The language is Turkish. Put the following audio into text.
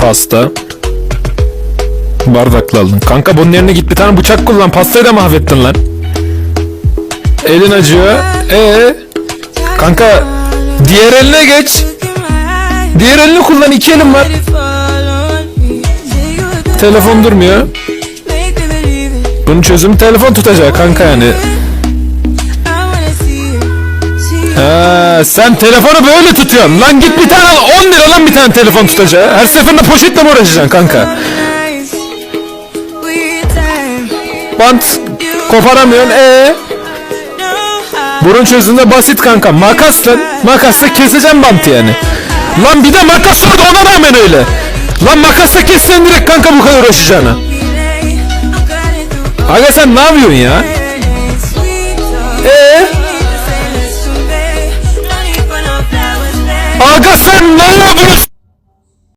Pasta. Bardakla aldın. Kanka bunun yerine git bir tane bıçak kullan. Pastayı da mahvettin lan. Elin acıyor. Ee, kanka diğer eline geç. Diğer elini kullan. iki elim var. Telefon durmuyor. Bunun çözümü telefon tutacak kanka yani. Ha, sen telefonu böyle tutuyorsun. Lan git bir tane al. 10 lira lan bir tane telefon tutacağı. Her seferinde poşetle mi uğraşacaksın kanka? Bant koparamıyorsun. Ee, burun çözümde basit kanka. Makasla, makasla keseceğim bantı yani. Lan bir de makas var da ona rağmen öyle. Lan makasla kessen direkt kanka bu kadar uğraşacağına. Aga sen ne yapıyorsun ya? Aga sen ne yapıyorsun?